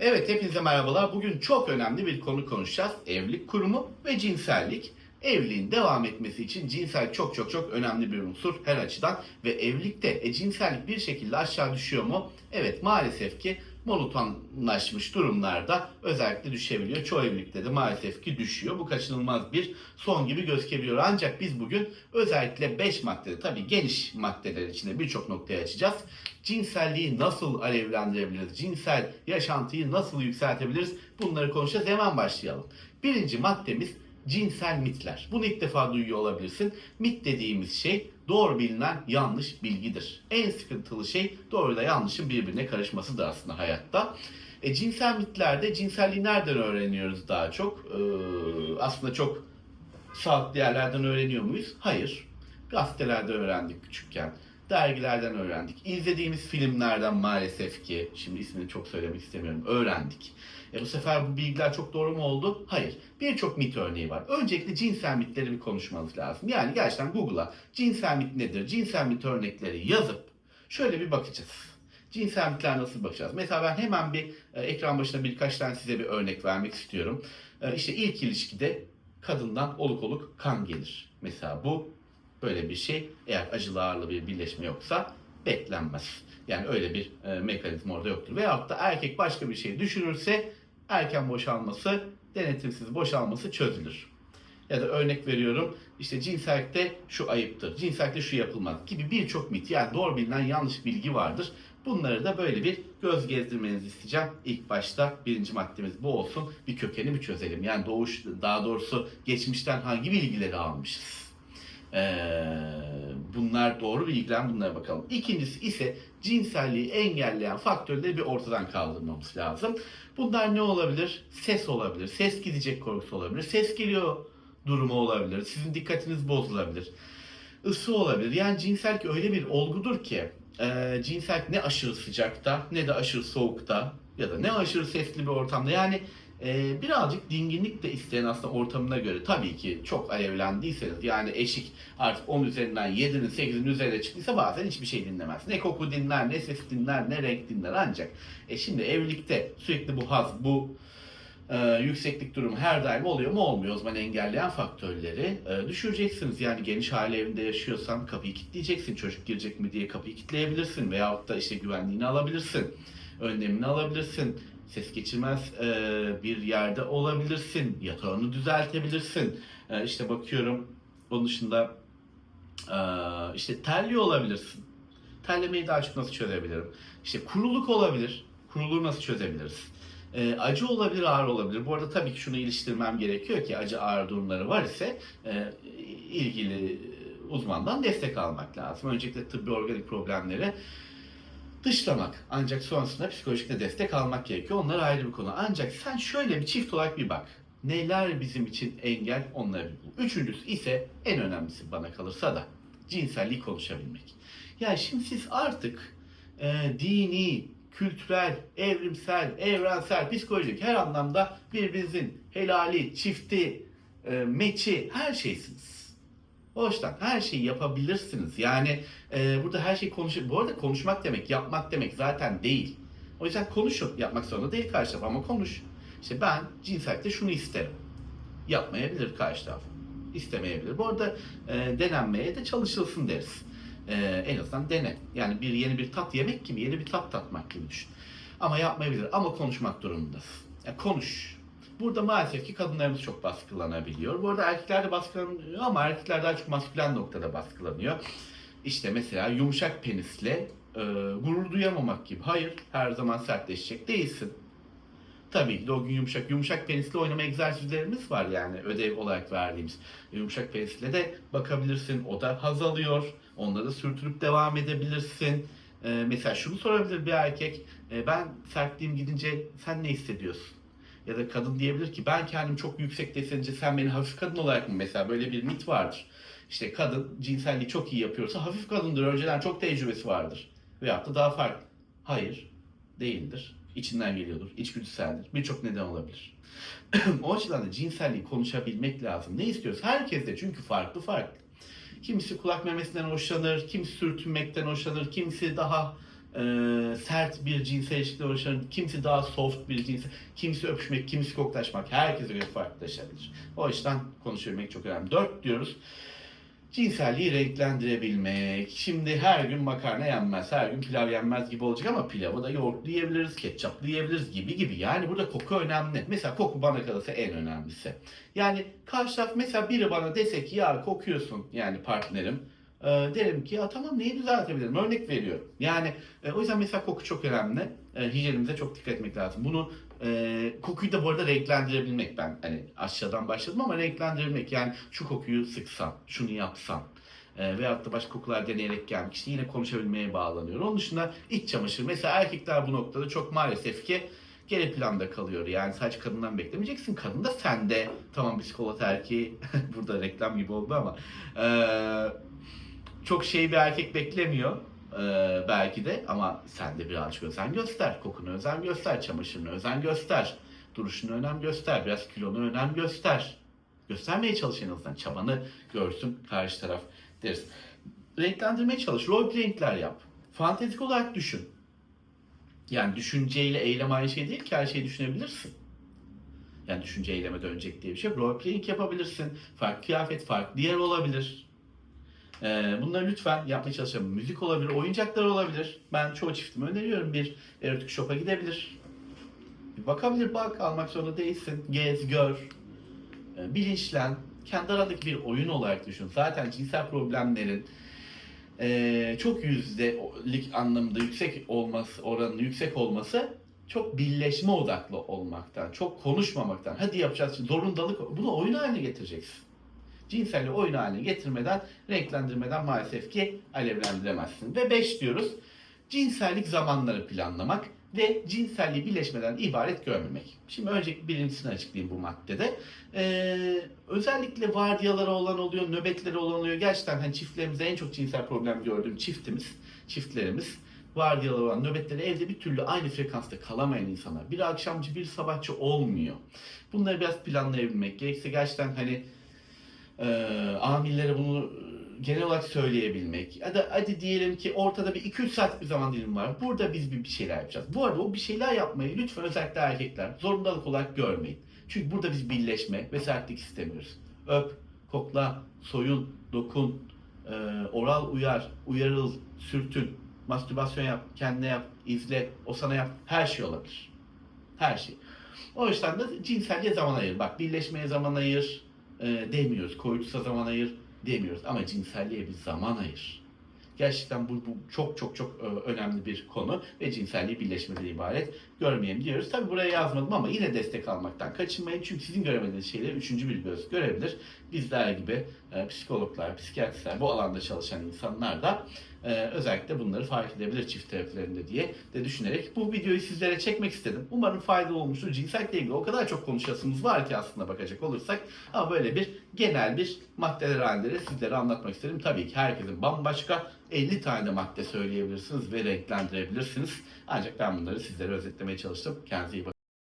Evet hepinize merhabalar. Bugün çok önemli bir konu konuşacağız. Evlilik kurumu ve cinsellik. Evliliğin devam etmesi için cinsel çok çok çok önemli bir unsur her açıdan. Ve evlilikte e, cinsellik bir şekilde aşağı düşüyor mu? Evet maalesef ki monotonlaşmış durumlarda özellikle düşebiliyor. Çoğu evlilikte de maalesef ki düşüyor. Bu kaçınılmaz bir son gibi gözükebiliyor. Ancak biz bugün özellikle 5 maddede tabii geniş maddeler içinde birçok noktaya açacağız. Cinselliği nasıl alevlendirebiliriz? Cinsel yaşantıyı nasıl yükseltebiliriz? Bunları konuşacağız. Hemen başlayalım. Birinci maddemiz cinsel mitler. Bunu ilk defa duyuyor olabilirsin. Mit dediğimiz şey doğru bilinen yanlış bilgidir. En sıkıntılı şey doğruyla yanlışın birbirine karışmasıdır aslında hayatta. E, cinsel mitlerde cinselliği nereden öğreniyoruz daha çok? Ee, aslında çok sağlıklı yerlerden öğreniyor muyuz? Hayır. Gazetelerde öğrendik küçükken. Dergilerden öğrendik. İzlediğimiz filmlerden maalesef ki, şimdi ismini çok söylemek istemiyorum, öğrendik. E bu sefer bu bilgiler çok doğru mu oldu? Hayır. Birçok mit örneği var. Öncelikle cinsel mitleri bir konuşmamız lazım. Yani gerçekten Google'a cinsel mit nedir, cinsel mit örnekleri yazıp şöyle bir bakacağız. Cinsel mitler nasıl bakacağız? Mesela ben hemen bir e, ekran başına birkaç tane size bir örnek vermek istiyorum. E, işte ilk ilişkide kadından oluk oluk kan gelir. Mesela bu böyle bir şey eğer acılı ağırlı bir birleşme yoksa beklenmez. Yani öyle bir e, mekanizma orada yoktur. Veyahut da erkek başka bir şey düşürürse erken boşalması, denetimsiz boşalması çözülür. Ya da örnek veriyorum işte cinsellikte şu ayıptır, cinsellikte şu yapılmaz gibi birçok mit yani doğru bilinen yanlış bilgi vardır. Bunları da böyle bir göz gezdirmenizi isteyeceğim. İlk başta birinci maddemiz bu olsun. Bir kökeni bir çözelim. Yani doğuş, daha doğrusu geçmişten hangi bilgileri almışız? Ee, bunlar doğru bilgiler bunlara bakalım. İkincisi ise cinselliği engelleyen faktörleri bir ortadan kaldırmamız lazım. Bunlar ne olabilir? Ses olabilir. Ses gidecek korkusu olabilir. Ses geliyor durumu olabilir. Sizin dikkatiniz bozulabilir. Isı olabilir. Yani cinsellik öyle bir olgudur ki e, cinsellik ne aşırı sıcakta ne de aşırı soğukta ya da ne aşırı sesli bir ortamda. Yani e, birazcık dinginlik de isteyen aslında ortamına göre tabii ki çok alevlendiyseniz yani eşik artık 10 üzerinden 7'nin 8'in üzerine çıktıysa bazen hiçbir şey dinlemez. Ne koku dinler, ne ses dinler, ne renk dinler ancak e şimdi evlilikte sürekli bu haz, bu e, yükseklik durumu her daim oluyor mu olmuyor o zaman engelleyen faktörleri e, düşüreceksiniz. Yani geniş aile evinde yaşıyorsan kapıyı kilitleyeceksin. Çocuk girecek mi diye kapıyı kilitleyebilirsin veyahut da işte güvenliğini alabilirsin. Önlemini alabilirsin. Ses geçirmez e, bir yerde olabilirsin. Yatağını düzeltebilirsin. E, işte bakıyorum onun dışında e, işte terliyor olabilirsin. Terlemeyi daha çok nasıl çözebilirim? İşte kuruluk olabilir. Kuruluğu nasıl çözebiliriz? E, acı olabilir, ağır olabilir. Bu arada tabii ki şunu iliştirmem gerekiyor ki acı ağır durumları var ise e, ilgili uzmandan destek almak lazım. Öncelikle tıbbi organik problemleri dışlamak. Ancak sonrasında psikolojik de destek almak gerekiyor. Onlar ayrı bir konu. Ancak sen şöyle bir çift olarak bir bak. Neler bizim için engel onları bul. Üçüncüsü ise en önemlisi bana kalırsa da cinselliği konuşabilmek. Yani şimdi siz artık e, dini, kültürel, evrimsel, evrensel, psikolojik her anlamda birbirinizin helali, çifti, e, meçi her şeysiniz. O yüzden her şeyi yapabilirsiniz. Yani e, burada her şeyi konuş. Bu arada konuşmak demek, yapmak demek zaten değil. O yüzden konuşun. Yapmak zorunda değil karşı taraf ama konuş. İşte ben cinsellikte şunu isterim. Yapmayabilir karşı taraf. İstemeyebilir. Bu arada e, denenmeye de çalışılsın deriz. E, en azından dene. Yani bir yeni bir tat yemek gibi, yeni bir tat tatmak gibi düşün. Ama yapmayabilir. Ama konuşmak durumundasın. Yani konuş. Burada maalesef ki kadınlarımız çok baskılanabiliyor. Bu arada erkekler de baskılanıyor ama erkekler daha çok maskülen noktada baskılanıyor. İşte mesela yumuşak penisle e, gurur duyamamak gibi. Hayır, her zaman sertleşecek değilsin. Tabii ki de o gün yumuşak yumuşak penisle oynama egzersizlerimiz var yani ödev olarak verdiğimiz. Yumuşak penisle de bakabilirsin. O da haz alıyor. Onları sürtürüp devam edebilirsin. E, mesela şunu sorabilir bir erkek. E, ben sertliğim gidince sen ne hissediyorsun? Ya da kadın diyebilir ki ben kendimi çok yüksek hissedince sen beni hafif kadın olarak mı mesela böyle bir mit vardır. İşte kadın cinselliği çok iyi yapıyorsa hafif kadındır. Önceden çok tecrübesi vardır. Veyahut da daha farklı. Hayır. Değildir. İçinden geliyordur. İçgüdüseldir. Birçok neden olabilir. o açıdan da cinselliği konuşabilmek lazım. Ne istiyoruz? Herkes de çünkü farklı farklı. Kimisi kulak memesinden hoşlanır, kimisi sürtünmekten hoşlanır, kimisi daha e, sert bir cinsel ilişkide uğraşan, kimisi daha soft bir cinsel, kimisi öpüşmek, kimisi koklaşmak, herkese göre farklılaşabilir. O yüzden konuşabilmek çok önemli. Dört diyoruz. Cinselliği renklendirebilmek. Şimdi her gün makarna yenmez, her gün pilav yenmez gibi olacak ama pilavı da yoğurtlu yiyebiliriz, ketçaplı yiyebiliriz gibi gibi. Yani burada koku önemli. Mesela koku bana kalırsa en önemlisi. Yani karşı taraf mesela biri bana dese ki ya kokuyorsun yani partnerim. Ee, derim ki ya tamam neyi düzeltebilirim? Örnek veriyorum. Yani e, o yüzden mesela koku çok önemli. E, hijyenimize çok dikkat etmek lazım. Bunu e, kokuyu da bu arada renklendirebilmek ben hani aşağıdan başladım ama renklendirebilmek yani şu kokuyu sıksan, şunu yapsan e, veyahut da başka kokular deneyerek gelmek işte yine konuşabilmeye bağlanıyor. Onun dışında iç çamaşır mesela erkekler bu noktada çok maalesef ki geri planda kalıyor. Yani sadece kadından beklemeyeceksin. Kadın da sende. Tamam psikolog erkeği burada reklam gibi oldu ama eee, çok şey bir erkek beklemiyor eee, belki de ama sen de birazcık özen göster. Kokuna özen göster. Çamaşırına özen göster. Duruşuna önem göster. Biraz kilona önem göster. Göstermeye çalış en azından. Çabanı görsün karşı taraf deriz. Renklendirmeye çalış. Role playing'ler yap. Fantezik olarak düşün. Yani düşünceyle eylem aynı şey değil ki her şeyi düşünebilirsin. Yani düşünce eyleme dönecek diye bir şey. yok. Role playing yapabilirsin. Farklı kıyafet, farklı yer olabilir. Ee, bunları lütfen yapmaya çalışalım. Müzik olabilir, oyuncaklar olabilir. Ben çoğu çiftime öneriyorum. Bir erotik shop'a gidebilir. Bir bakabilir, bak almak zorunda değilsin. Gez, gör. Ee, bilinçlen. Kendi arandaki bir oyun olarak düşün. Zaten cinsel problemlerin ee, çok yüzdelik anlamda yüksek olması, oranın yüksek olması çok birleşme odaklı olmaktan, çok konuşmamaktan, hadi yapacağız, zorundalık, bunu oyun haline getireceksin. Cinselliği oyun haline getirmeden, renklendirmeden maalesef ki alevlendiremezsin. Ve 5 diyoruz, cinsellik zamanları planlamak ve cinselliği birleşmeden ibaret görmemek. Şimdi önce birincisini açıklayayım bu maddede. Ee, özellikle vardiyaları olan oluyor, nöbetleri olan oluyor. Gerçekten hani çiftlerimizde en çok cinsel problem gördüğüm çiftimiz, çiftlerimiz vardiyaları olan nöbetleri evde bir türlü aynı frekansta kalamayan insanlar. Bir akşamcı bir sabahçı olmuyor. Bunları biraz planlayabilmek. Gerekse gerçekten hani e, amirlere bunu genel olarak söyleyebilmek. Ya da hadi diyelim ki ortada bir 2-3 saat bir zaman dilimi var. Burada biz bir bir şeyler yapacağız. Bu arada o bir şeyler yapmayı lütfen özellikle erkekler zorundalık olarak görmeyin. Çünkü burada biz birleşme ve sertlik istemiyoruz. Öp, kokla, soyun, dokun, e, oral uyar, uyarıl, sürtün, mastürbasyon yap, kendine yap, izle, o sana yap. Her şey olabilir. Her şey. O yüzden de cinselliğe zaman ayır. Bak birleşmeye zaman ayır e, demiyoruz. Koyutusa zaman ayır demiyoruz. Ama cinselliğe bir zaman ayır. Gerçekten bu, bu çok çok çok e, önemli bir konu ve cinselliği birleşmeden ibaret görmeyelim diyoruz. Tabi buraya yazmadım ama yine destek almaktan kaçınmayın. Çünkü sizin göremediğiniz şeyleri üçüncü bir göz görebilir. Bizler gibi e, psikologlar, psikiyatristler, bu alanda çalışan insanlar da e, özellikle bunları fark edebilir çift terapilerinde diye de düşünerek bu videoyu sizlere çekmek istedim. Umarım faydalı olmuştur. Cinsellikle ilgili o kadar çok konuşasımız var ki aslında bakacak olursak ama böyle bir genel bir maddeler halinde de sizlere anlatmak istedim. Tabii ki herkesin bambaşka 50 tane de madde söyleyebilirsiniz ve renklendirebilirsiniz. Ancak ben bunları sizlere özetlemeye çalıştım. Kendinize iyi bakın.